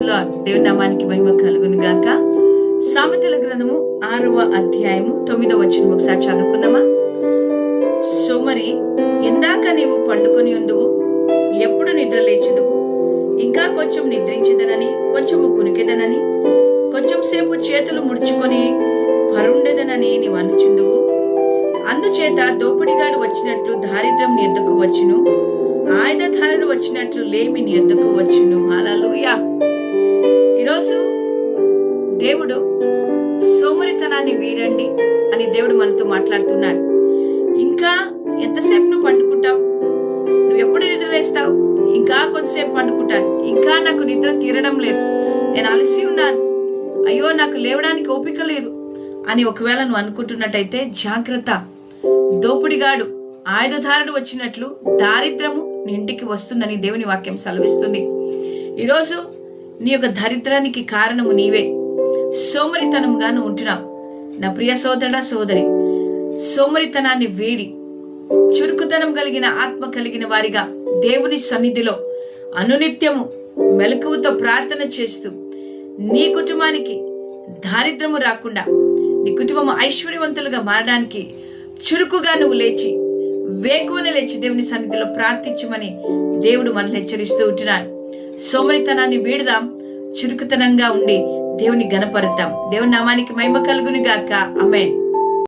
దేవుని నామానికి మహిమ కలుగును గాక. సామెతల గ్రంథము ఆరవ అధ్యాయము తొమ్మిదవ వచ్చిన ఒకసారి చదువుకుందామా? సో మరి ఇందాక నీవు పండుకొని ఉందువు ఎప్పుడు నిద్ర లేచిదువు? ఇంకా కొంచెం నిద్రించదనని కొంచెము కునికెదనని కొంచెం సేపు చేతులు ముడుచుకొని పరుండెదనని నీవు అనుచుందువు? అందుచేత దోపిడిగాడు వచ్చినట్లు దారిద్ర్యం నీ ఎద్దుకు వచ్చును ఆయుధధారుడు వచ్చినట్లు లేమి నీ ఎద్దకు వచ్చును. అలా ఈరోజు దేవుడు సోమరితనాన్ని వీడండి అని దేవుడు మనతో మాట్లాడుతున్నాడు. ఇంకా ఎంతసేపు నువ్వు పండుకుంటావు? నువ్వు ఎప్పుడు నిద్ర లేస్తావు? ఇంకా కొంతసేపు పండుకుంటాను. ఇంకా నాకు నిద్ర తీరడం లేదు. నేను అలసి ఉన్నాను. అయ్యో నాకు లేవడానికి ఓపిక లేదు అని ఒకవేళ నువ్వు అనుకుంటున్నట్టయితే జాగ్రత్త. దోపుడిగాడు ఆయుధధారుడు వచ్చినట్లు దారిద్రము నీ ఇంటికి వస్తుందని దేవుని వాక్యం సెలవిస్తుంది. ఈరోజు నీ యొక్క దరిద్రానికి కారణము నీవే. సోమరితనంగాను ఉంటున్నాం. నా ప్రియ సోదరుడ సోదరి సోమరితనాన్ని వీడి చురుకుతనం కలిగిన ఆత్మ కలిగిన వారిగా దేవుని సన్నిధిలో అనునిత్యము మెలకువతో ప్రార్థన చేస్తూ నీ కుటుంబానికి దారిద్రము రాకుండా నీ కుటుంబం ఐశ్వర్యవంతులుగా మారడానికి చురుకుగా నువ్వు లేచి వేకువన లేచి దేవుని సన్నిధిలో ప్రార్థించమని దేవుడు మనల్ని హెచ్చరిస్తూ ఉంటున్నాడు. సోమరితనాన్ని వీడదాం చురుకుతనంగా ఉండి దేవుని గనపరుద్దాం దేవుని నామానికి మహిమ కలుగును గాక అమెన్